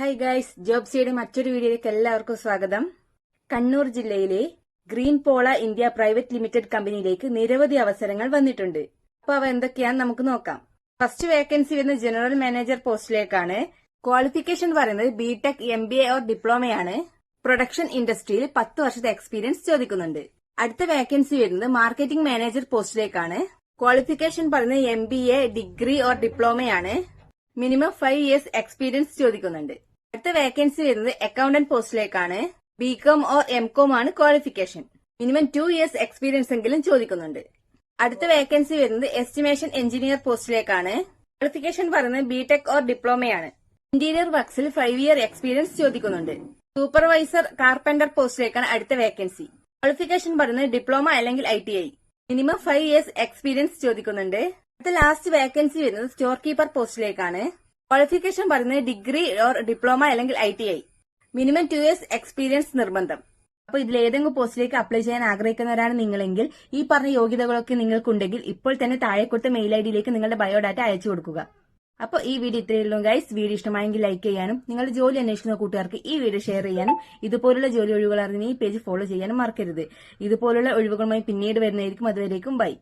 Hi guys ജോബ്സിയുടെ മറ്റൊരു വീഡിയോയിലേക്ക് എല്ലാവർക്കും സ്വാഗതം. കണ്ണൂർ ജില്ലയിലെ ഗ്രീൻ പോള ഇന്ത്യ പ്രൈവറ്റ് ലിമിറ്റഡ് കമ്പനിയിലേക്ക് നിരവധി അവസരങ്ങൾ വന്നിട്ടുണ്ട്. അപ്പൊ അവ എന്തൊക്കെയാന്ന് നമുക്ക് നോക്കാം. ഫസ്റ്റ് വേക്കൻസി വരുന്ന ജനറൽ മാനേജർ പോസ്റ്റിലേക്കാണ്. ക്വാളിഫിക്കേഷൻ പറയുന്നത് BTech M B A or ഡിപ്ലോമയാണ് production ഇൻഡസ്ട്രിയിൽ പത്ത് വർഷത്തെ എക്സ്പീരിയൻസ് ചോദിക്കുന്നുണ്ട്. അടുത്ത വേക്കൻസി വരുന്നത് മാർക്കറ്റിംഗ് മാനേജർ പോസ്റ്റിലേക്കാണ്. ക്വാളിഫിക്കേഷൻ പറയുന്നത് M B A degree or ഡിപ്ലോമയാണ് minimum five years experience ചോദിക്കുന്നുണ്ട്. അടുത്ത വേക്കൻസി വരുന്നത് അക്കൗണ്ടന്റ് പോസ്റ്റിലേക്കാണ് ബികോം ഓർ എം കോം ആണ് qualification minimum two years experience എങ്കിലും ചോദിക്കുന്നുണ്ട്. അടുത്ത വേക്കൻസി വരുന്നത് എസ്റ്റിമേഷൻ എഞ്ചിനീയർ പോസ്റ്റിലേക്കാണ് ക്വാളിഫിക്കേഷൻ പറയുന്നത് ബിടെക് ഓർ ഡിപ്ലോമയാണ് ഇന്റീരിയർ വർക്സിൽ ഫൈവ് ഇയർ എക്സ്പീരിയൻസ് ചോദിക്കുന്നുണ്ട്. സൂപ്പർവൈസർ കാർപ്പന്റർ പോസ്റ്റിലേക്കാണ് അടുത്ത വേക്കൻസി ക്വാളിഫിക്കേഷൻ പറയുന്നത് ഡിപ്ലോമ അല്ലെങ്കിൽ I T I minimum five years experience ചോദിക്കുന്നുണ്ട്. അടുത്ത ലാസ്റ്റ് വേക്കൻസി വരുന്നത് സ്റ്റോർ കീപ്പർ പോസ്റ്റിലേക്കാണ് ക്വാളിഫിക്കേഷൻ പറയുന്നത് ഡിഗ്രി ഓർ ഡിപ്ലോമ അല്ലെങ്കിൽ I T I. Minimum two years experience നിർബന്ധം. അപ്പൊ ഇതിൽ ഏതെങ്കിലും പോസ്റ്റിലേക്ക് അപ്ലൈ ചെയ്യാൻ ആഗ്രഹിക്കുന്നവരാണ് നിങ്ങളെങ്കിൽ ഈ പറഞ്ഞ യോഗ്യതകളൊക്കെ നിങ്ങൾക്കുണ്ടെങ്കിൽ ഇപ്പോൾ തന്നെ താഴെ കൊടുത്ത മെയിൽ ഐ ഡിയിലേക്ക് നിങ്ങളുടെ ബയോഡാറ്റ അയച്ചു കൊടുക്കുക. അപ്പോൾ ഈ വീഡിയോ ഇത്രയേ ഉള്ളൂ ഗൈസ് വീഡിയോ ഇഷ്ടമായെങ്കിൽ ലൈക്ക് ചെയ്യാനും നിങ്ങളുടെ ജോലി അന്വേഷിക്കുന്ന കൂട്ടുകാർക്ക് ഈ വീഡിയോ ഷെയർ ചെയ്യാനും ഇതുപോലുള്ള ജോലി ഒഴിവുകൾ അറിഞ്ഞ് ഈ പേജ് ഫോളോ ചെയ്യാനും മറക്കരുത്. ഇതുപോലുള്ള ഒഴിവുകളുമായി പിന്നീട് വരുന്നതായിരിക്കും. അതുവരേക്കും ബൈ